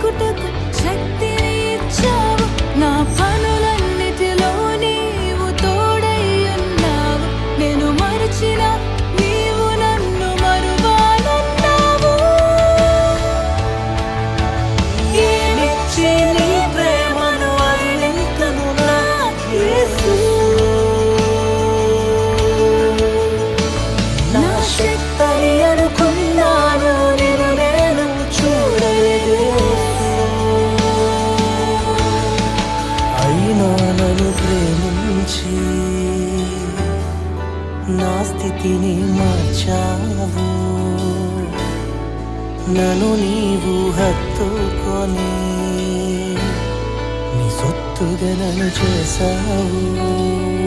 పలుకుటకు శక్తి అయినా నన్ను ప్రేమించి నా స్థితిని మార్చావు. నన్ను నీవు హత్తుకొని నీ సొత్తుగా నన్ను చేశావు.